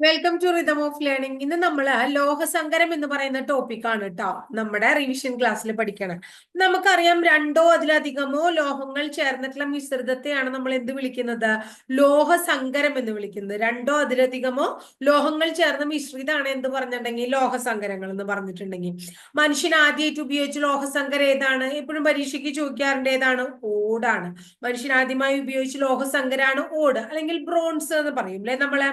Welcome to rhythm of learning ഇന്ന് നമ്മൾ ലോഹസങ്കരം എന്ന് പറയുന്ന ടോപ്പിക്കാണ് കേട്ടോ നമ്മുടെ റിവിഷൻ ക്ലാസ്സിൽ പഠിക്കണം. നമുക്കറിയാം രണ്ടോ അതിലധികമോ ലോഹങ്ങൾ ചേർന്നിട്ടുള്ള മിശ്രിതത്തെയാണ് നമ്മൾ എന്ത് വിളിക്കുന്നത്? ലോഹസങ്കരം എന്ന് വിളിക്കുന്നത്. രണ്ടോ അതിലധികമോ ലോഹങ്ങൾ ചേർന്ന മിശ്രിതാണ് എന്ത് പറഞ്ഞിട്ടുണ്ടെങ്കിൽ? ലോഹസങ്കരങ്ങൾ എന്ന് പറഞ്ഞിട്ടുണ്ടെങ്കിൽ. മനുഷ്യൻ ആദ്യമായിട്ട് ഉപയോഗിച്ച ലോഹസങ്കരം ഏതാണ്? എപ്പോഴും പരീക്ഷയ്ക്ക് ചോദിക്കാറുണ്ട് ഏതാണ്? ഓടാണ്. മനുഷ്യൻ ആദ്യമായി ഉപയോഗിച്ച ലോഹസങ്കരാണ് ഓട്. അല്ലെങ്കിൽ ബ്രോൺസ് എന്ന് പറയും അല്ലെ നമ്മളെ?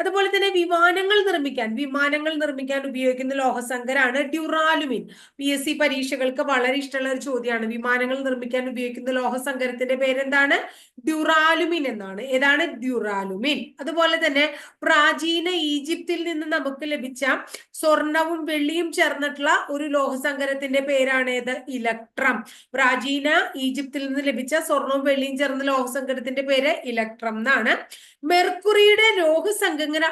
അതുപോലെ തന്നെ വിമാനങ്ങൾ നിർമ്മിക്കാൻ വിമാനങ്ങൾ നിർമ്മിക്കാൻ ഉപയോഗിക്കുന്ന ലോഹസങ്കരാണ് ഡ്യൂറാലുമിൻ. പി എസ് സി പരീക്ഷകൾക്ക് വളരെ ഇഷ്ടമുള്ള ഒരു ചോദ്യമാണ്. വിമാനങ്ങൾ നിർമ്മിക്കാൻ ഉപയോഗിക്കുന്ന ലോഹസങ്കരത്തിന്റെ പേരെന്താണ്? ഡ്യൂറാലുമിൻ എന്നാണ്. ഏതാണ്? ഡ്യൂറാലുമിൻ. അതുപോലെ തന്നെ പ്രാചീന ഈജിപ്തിൽ നിന്ന് നമുക്ക് ലഭിച്ച സ്വർണവും വെള്ളിയും ചേർന്നിട്ടുള്ള ഒരു ലോഹസങ്കരത്തിന്റെ പേരാണ് ഏത്? ഇലക്ട്രം. പ്രാചീന ഈജിപ്തിൽ നിന്ന് ലഭിച്ച സ്വർണവും വെള്ളിയും ചേർന്ന ലോഹസങ്കരത്തിന്റെ പേര് ഇലക്ട്രം എന്നാണ്. മെർക്കുറിയുടെ ലോഹസങ്കര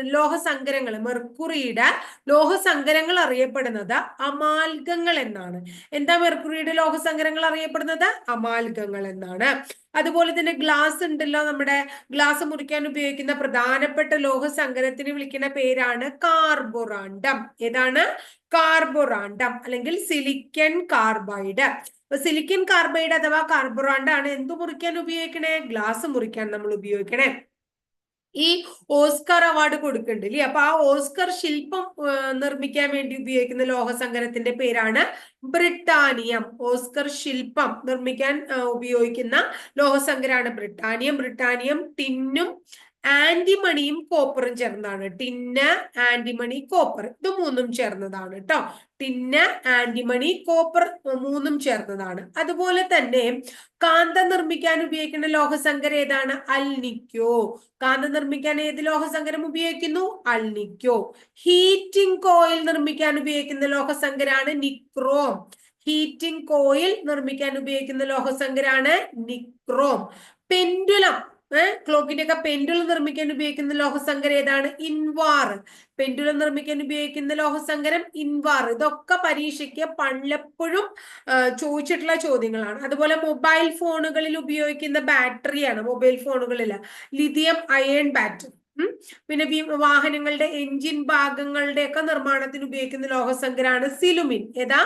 ലോഹസങ്കരങ്ങൾ മെർക്കുറിയുടെ ലോഹസങ്കരങ്ങൾ അറിയപ്പെടുന്നത് അമാൽഗങ്ങൾ എന്നാണ്. എന്താ മെർക്കുറിയുടെ ലോഹസങ്കരങ്ങൾ അറിയപ്പെടുന്നത്? അമാൽഗങ്ങൾ എന്നാണ്. അതുപോലെ തന്നെ ഗ്ലാസ് ഉണ്ടല്ലോ നമ്മുടെ ഗ്ലാസ് മുറിക്കാൻ ഉപയോഗിക്കുന്ന പ്രധാനപ്പെട്ട ലോഹസങ്കരത്തിന് വിളിക്കുന്ന പേരാണ് കാർബോറാണ്ടം. ഏതാണ്? കാർബോറാണ്ടം അല്ലെങ്കിൽ സിലിക്കൻ കാർബൈഡ് അപ്പൊ സിലിക്കൺ കാർബൈഡ് അഥവാ ആണ് എന്ത് മുറിക്കാൻ ഉപയോഗിക്കണേ? ഗ്ലാസ് മുറിക്കാൻ നമ്മൾ ഉപയോഗിക്കണേ. ഈ ഓസ്കർ അവാർഡ് കൊടുക്കുന്നുണ്ട് അല്ലേ അപ്പൊ ആ ഓസ്കർ ശില്പം നിർമ്മിക്കാൻ വേണ്ടി ഉപയോഗിക്കുന്ന ലോഹസങ്കരത്തിന്റെ പേരാണ് ബ്രിട്ടാനിയം. ഓസ്കർ ശില്പം നിർമ്മിക്കാൻ ഉപയോഗിക്കുന്ന ലോഹസങ്കരാണ് ബ്രിട്ടാനിയം. ബ്രിട്ടാനിയം ടിന്നും ആന്റിമണിയും കോപ്പറും ചേർന്നതാണ്. Tin antimony copper. ഇത് മൂന്നും ചേർന്നതാണ് കേട്ടോ ടിന്ന ആന്റിമണി കോപ്പർ മൂന്നും ചേർന്നതാണ്. അതുപോലെ തന്നെ കാന്ത നിർമ്മിക്കാൻ ഉപയോഗിക്കുന്ന ലോഹസങ്കരം ഏതാണ്? അൽനിക്കോ. കാന്ത നിർമ്മിക്കാൻ ഏത് ലോഹസങ്കരം ഉപയോഗിക്കുന്നു? അൽനിക്കോ. ഹീറ്റിംഗ് കോയിൽ നിർമ്മിക്കാൻ ഉപയോഗിക്കുന്ന ലോഹസങ്കരാണ് നിക്രോം. ഹീറ്റിംഗ് കോയിൽ നിർമ്മിക്കാൻ ഉപയോഗിക്കുന്ന ലോഹസങ്കരാണ് നിക്രോം. പെൻഡുലം ക്ലോക്കിന്റെ ഒക്കെ പെൻഡുലം നിർമ്മിക്കാൻ ഉപയോഗിക്കുന്ന ലോഹസങ്കരം ഏതാണ്? ഇൻവാർ പെൻഡുലം നിർമ്മിക്കാൻ ഉപയോഗിക്കുന്ന ലോഹസങ്കരം ഇൻവാർ ഇതൊക്കെ പരീക്ഷയ്ക്ക് പലപ്പോഴും ചോദിച്ചിട്ടുള്ള ചോദ്യങ്ങളാണ്. അതുപോലെ മൊബൈൽ ഫോണുകളിൽ ഉപയോഗിക്കുന്ന ബാറ്ററിയാണ്. മൊബൈൽ ഫോണുകളിൽ ലിഥിയം അയൺ ബാറ്ററി പിന്നെ വാഹനങ്ങളുടെ എഞ്ചിൻ ഭാഗങ്ങളുടെ ഒക്കെ നിർമ്മാണത്തിന് ഉപയോഗിക്കുന്ന ലോഹസങ്കരാണ് സിലുമിൻ ഏതാ?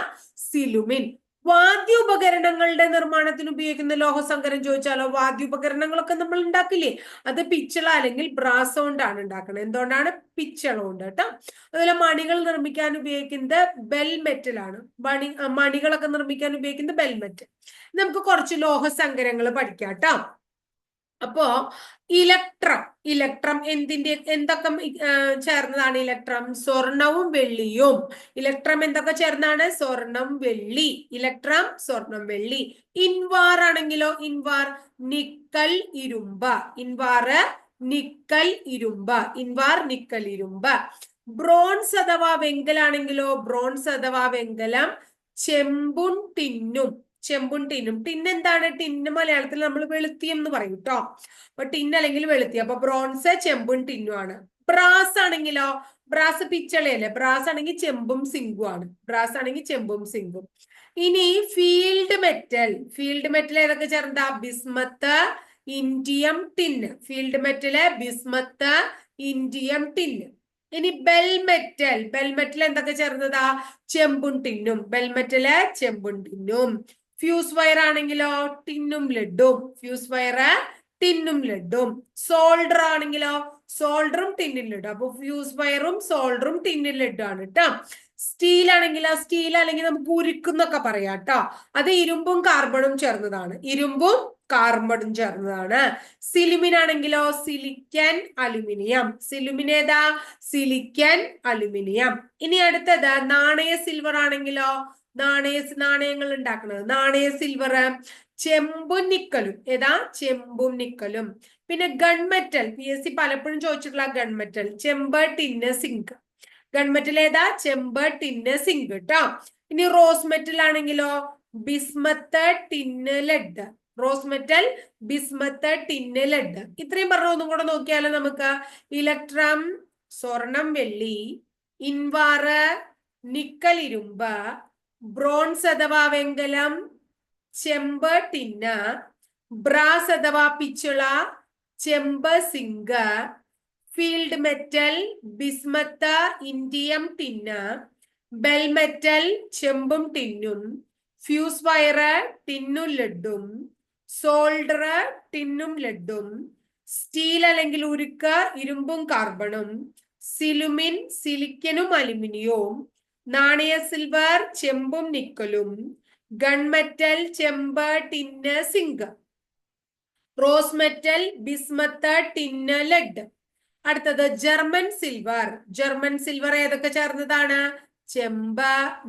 സിലുമിൻ വാദ്യോപകരണങ്ങളുടെ നിർമ്മാണത്തിന് ഉപയോഗിക്കുന്ന ലോഹസങ്കരം ചോദിച്ചാലോ? വാദ്യോപകരണങ്ങളൊക്കെ നമ്മൾ ഉണ്ടാക്കില്ലേ? അത് പിച്ചള അല്ലെങ്കിൽ ബ്രാസ് കൊണ്ടാണ് ഉണ്ടാക്കുന്നത് എന്തുകൊണ്ടാണ്? പിച്ചള കൊണ്ട് കേട്ടോ. അതുപോലെ മണികൾ നിർമ്മിക്കാൻ ഉപയോഗിക്കുന്നത് ബെൽ മെറ്റൽ ആണ്. മണി മണികളൊക്കെ നിർമ്മിക്കാൻ ഉപയോഗിക്കുന്നത് ബെൽ മെറ്റൽ. നമുക്ക് കുറച്ച് ലോഹസങ്കരങ്ങൾ പഠിക്കാം കേട്ടോ. അപ്പോ ഇലക്ട്രം ഇലക്ട്രം എന്തിന്റെ എന്തൊക്കെ ചേർന്നതാണ് ഇലക്ട്രം? സ്വർണവും വെള്ളിയും. ഇലക്ട്രം എന്തൊക്കെ ചേർന്നാണ് സ്വർണം വെള്ളി. ഇലക്ട്രം സ്വർണം വെള്ളി. ഇൻവാർ ആണെങ്കിലോ? ഇൻവാർ നിക്കൽ ഇരുമ്പ. ഇൻവാറ് നിക്കൽ ഇരുമ്പ. ഇൻവാർ നിക്കൽ ഇരുമ്പ. ബ്രോൺസ് അഥവാ വെങ്കലാണെങ്കിലോ? ബ്രോൺസ് അഥവാ വെങ്കലം. ചെമ്പും ടിന്നും ചെമ്പും ടിന്നും. ടിൻ എന്താണ്? ടിന്ന് മലയാളത്തിൽ നമ്മൾ വെളുത്തിയം എന്ന് പറയും കേട്ടോ അപ്പൊ ടിൻ അല്ലെങ്കിൽ വെളുത്തി. അപ്പൊ ബ്രോൺസ് ചെമ്പും ടിന്നും ആണ്. ബ്രാസ് ആണെങ്കിലോ? ബ്രാസ് പിച്ചളയല്ലേ ബ്രാസ് ആണെങ്കിൽ ചെമ്പും സിങ്കും ആണ്. ബ്രാസ് ആണെങ്കിൽ ചെമ്പും സിങ്കും. ഇനി ഫീൽഡ് മെറ്റൽ. ഫീൽഡ് മെറ്റൽ ഏതൊക്കെ ചേർന്ന bismuth indium tin field metal bismuth indium tin ഇനി bell metal bell metal bell metal എന്തൊക്കെ ചേർന്നതാ? ചെമ്പും ടിന്നും. ബെൽ മെറ്റൽ ചെമ്പും ടിന്നും. ഫ്യൂസ് വയർ ആണെങ്കിലോ? ടിന്നും ലഡും. ഫ്യൂസ് വയർ ടിന്നും ലഡും. സോൾഡർ ആണെങ്കിലോ? സോൾഡറും ടിന്നിൽ ലഡും. അപ്പൊ ഫ്യൂസ് വയറും സോൾഡറും ടിന്നിൽ ലഡും ആണ് കേട്ടോ സ്റ്റീൽ ആണെങ്കിലോ? സ്റ്റീൽ അല്ലെങ്കിൽ നമുക്ക് ഉരുക്കുന്നൊക്കെ പറയാം കേട്ടോ അത് ഇരുമ്പും കാർബണും ചേർന്നതാണ്. ഇരുമ്പും കാർബണും ചേർന്നതാണ്. സിലിമിൻ ആണെങ്കിലോ? സിലിക്കൻ അലുമിനിയം സിലിമിൻ ഏതാ? സിലിക്കൻ അലുമിനിയം ഇനി അടുത്തത് നാണയ സിൽവർ ആണെങ്കിലോ? നാണയ നാണയങ്ങൾ ഉണ്ടാക്കുന്നത്. നാണയ സിൽവർ ചെമ്പും നിക്കലും ഏതാ? ചെമ്പും നിക്കലും പിന്നെ ഗൺമെറ്റൽ പി എസ് സി പലപ്പോഴും ചോദിച്ചിട്ടുള്ള ഗൺമെറ്റൽ ചെമ്പ് ടിന്ന് സിങ്ക് ഗൺമെറ്റൽ ഏതാ? ചെമ്പ് ടിന്ന് സിങ്ക് കേട്ടോ ഇനി റോസ് മെറ്റൽ ആണെങ്കിലോ? Bismuth tin lead rose metal bismuth tin lead ഇത്രയും പറഞ്ഞ ഒന്നും കൂടെ നോക്കിയാലോ നമുക്ക്? ഇലക്ട്രം സ്വർണം വെള്ളി ഇൻവാറ് നിക്കൽ ഇരുമ്പ് ബ്രോൺസ് അഥവാ വെങ്കലം ചെമ്പ് ടിന്ന് ബ്രാസ് അഥവാ പിച്ചുള ചെമ്പ് zinc field metal bismuth indium tin bell metal ചെമ്പും ടിന്നും ഫ്യൂസ് വയറ് ടിന്നും ലഡും സോൾഡർ ടിന്നും ലഡും സ്റ്റീൽ അല്ലെങ്കിൽ ഉരുക്ക് ഇരുമ്പും കാർബണും സിലുമിൻ സിലിക്കനും അലുമിനിയവും നാണയ സിൽവർ ചെമ്പും നിക്കലും ഗൺമെറ്റൽ ചെമ്പ് tin zinc. Rose metal bismuth tin lead. അടുത്തത് ജർമ്മൻ സിൽവർ. ജർമ്മൻ സിൽവർ ഏതൊക്കെ ചേർന്നതാണ്? ചെമ്പ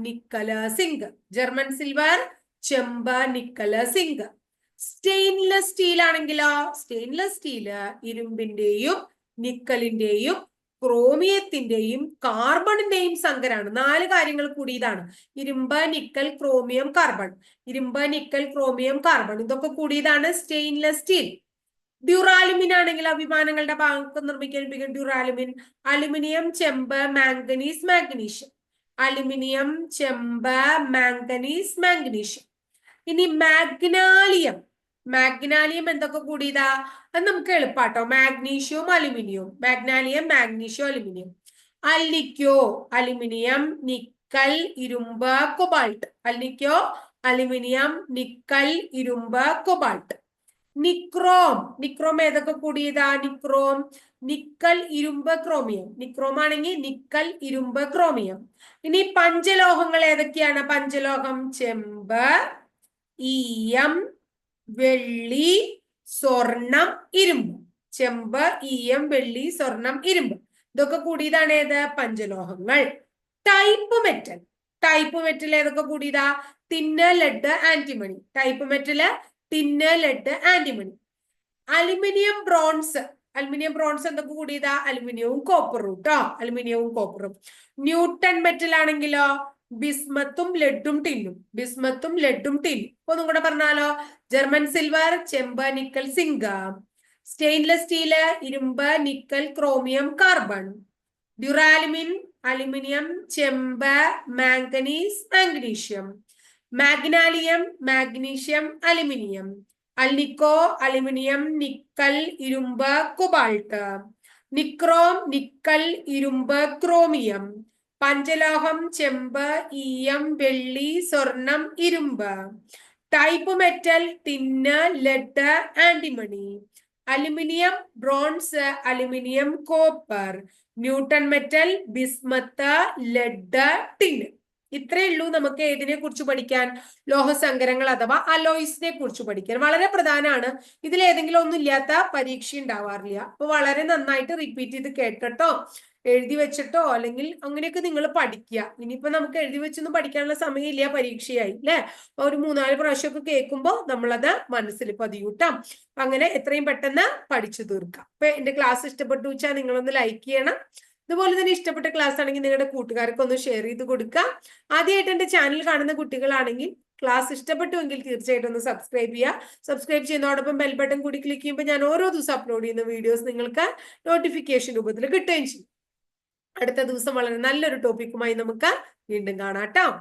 നിക്കൽ സിങ്ക്. ജർമ്മൻ സിൽവർ ചെമ്പ് നിക്കൽ സിങ്ക്. സ്റ്റെയിൻലെസ് സ്റ്റീൽ ആണെങ്കിലോ സ്റ്റെയിൻലെസ് സ്റ്റീൽ ഇരുമ്പിന്റെയും നിക്കലിന്റെയും ക്രോമിയത്തിന്റെയും കാർബണിന്റെയും സങ്കരാണ് നാല് കാര്യങ്ങൾ കൂടി ഇതാണ്. ഇരുമ്പ് നിക്കൽ ക്രോമിയം കാർബൺ. ഇരുമ്പ് നിക്കൽ ക്രോമിയം കാർബൺ. ഇതൊക്കെ കൂടിയതാണ് സ്റ്റെയിൻലെസ് സ്റ്റീൽ. ഡ്യൂറാലുമിൻ ആണെങ്കിൽ അഭിമാനങ്ങളുടെ ഭാഗത്ത് നിർമ്മിക്കാൻ ഡ്യൂറാലുമിൻ. അലുമിനിയം ചെമ്പ് മാംഗനീസ് മാഗ്നീഷ്യം. അലുമിനിയം ചെമ്പ് മാംഗനീസ് മാഗ്നീഷ്യം. ഇനി മാഗ്നാലിയം മാഗ്നാലിയം എന്തൊക്കെ കൂടിയതാ? അത് നമുക്ക് എളുപ്പാട്ടോ. മാഗ്നീഷ്യവും അലുമിനിയവും magnalium magnesium aluminium alnico aluminium nickel ഇരുമ്പ് കൊബാൾട്ട് അല്ലിക്കോ അലുമിനിയം നിക്കൽ ഇരുമ്പ് കൊബാൾട്ട് നിക്രോം നിക്രോം ഏതൊക്കെ കൂടിയതാ? നിക്രോം നിക്കൽ ഇരുമ്പ് ക്രോമിയം നിക്രോം ആണെങ്കിൽ നിക്കൽ ഇരുമ്പ് ക്രോമിയം ഇനി പഞ്ചലോഹങ്ങൾ ഏതൊക്കെയാണ്? പഞ്ചലോഹം ചെമ്പ് ഈയം വെള്ളി സ്വർണം ഇരുമ്പ്. ചെമ്പ് ഈയം വെള്ളി സ്വർണം ഇരുമ്പ്. ഇതൊക്കെ കൂടിയതാണ് ഏത്? പഞ്ചലോഹങ്ങൾ. ടൈപ്പ് മെറ്റൽ ടൈപ്പ് മെറ്റൽ ഏതൊക്കെ കൂടിയതാ? Tin lead antimony type metal tin lead antimony aluminium bronze aluminium bronze എന്തൊക്കെ കൂടിയതാ? അലുമിനിയവും കോപ്പറും കേട്ടോ അലുമിനിയവും കോപ്പറും ന്യൂട്ടൺ മെറ്റൽ ആണെങ്കിലോ? ബിസ്മത്തും ലെഡും ടിന്നും ബിസ്മത്തും ലെഡും ടിന്നും ഒന്നും കൂടെ പറഞ്ഞാലോ? ജർമ്മൻ സിൽവർ ചെമ്പ നിക്കൽ സിംഗം സ്റ്റെയിൻലെസ് സ്റ്റീൽ ഇരുമ്പ് nickel chromium carbon duralumin aluminium ചെമ്പ് manganese magnesium magnalium magnesium aluminium alnico aluminium nickel ഇരുമ്പ് കൊബാൾട്ട് നിക്രോം നിക്കൽ ഇരുമ്പ് ക്രോമിയം പഞ്ചലോഹം ചെമ്പ് ഈയം വെള്ളി സ്വർണം ഇരുമ്പ്. Type metal tin lead antimony aluminium bronze aluminium copper. Newton metal bismuth lead tin ഇത്രയേ ഉള്ളൂ നമുക്ക് ഏതിനെ കുറിച്ച് പഠിക്കാൻ? ലോഹസങ്കരങ്ങൾ അഥവാ അലോയിസിനെ കുറിച്ച് പഠിക്കാൻ. വളരെ പ്രധാനമാണ് ഇതിൽ ഏതെങ്കിലും ഒന്നും ഇല്ലാത്ത പരീക്ഷ ഉണ്ടാവാറില്ല. അപ്പൊ വളരെ നന്നായിട്ട് റിപ്പീറ്റ് ചെയ്ത് കേട്ടോ എഴുതി വെച്ചിട്ടോ അല്ലെങ്കിൽ അങ്ങനെയൊക്കെ നിങ്ങൾ പഠിക്കുക. ഇനിയിപ്പോ നമുക്ക് എഴുതി വെച്ചൊന്നും പഠിക്കാനുള്ള സമയമില്ല പരീക്ഷയായി അല്ലെ? ഒരു മൂന്നാൽ പ്രാവശ്യമൊക്കെ കേൾക്കുമ്പോൾ നമ്മളത് മനസ്സിൽ പതിയൂട്ടാം. അങ്ങനെ എത്രയും പെട്ടെന്ന് പഠിച്ചു തീർക്കാം. അപ്പൊ എന്റെ ക്ലാസ് ഇഷ്ടപ്പെട്ടു വെച്ചാൽ നിങ്ങളൊന്ന് ലൈക്ക് ചെയ്യണം. ഇതുപോലെ തന്നെ ഇഷ്ടപ്പെട്ട ക്ലാസ് ആണെങ്കിൽ നിങ്ങളുടെ കൂട്ടുകാർക്ക് ഒന്ന് ഷെയർ ചെയ്ത് കൊടുക്കുക. ആദ്യമായിട്ട് എന്റെ ചാനൽ കാണുന്ന കുട്ടികളാണെങ്കിൽ ക്ലാസ് ഇഷ്ടപ്പെട്ടുവെങ്കിൽ തീർച്ചയായിട്ടും ഒന്ന് സബ്സ്ക്രൈബ് ചെയ്യുക. സബ്സ്ക്രൈബ് ചെയ്യുന്നതോടൊപ്പം ബെൽ ബട്ടൺ കൂടി ക്ലിക്ക് ചെയ്യുമ്പോൾ ഞാൻ ഓരോ ദിവസം അപ്ലോഡ് ചെയ്യുന്ന വീഡിയോസ് നിങ്ങൾക്ക് നോട്ടിഫിക്കേഷൻ രൂപത്തിൽ കിട്ടുകയും ചെയ്യും. അടുത്ത ദിവസം വളരെ നല്ലൊരു ടോപ്പിക്കുമായി നമുക്ക് വീണ്ടും കാണാം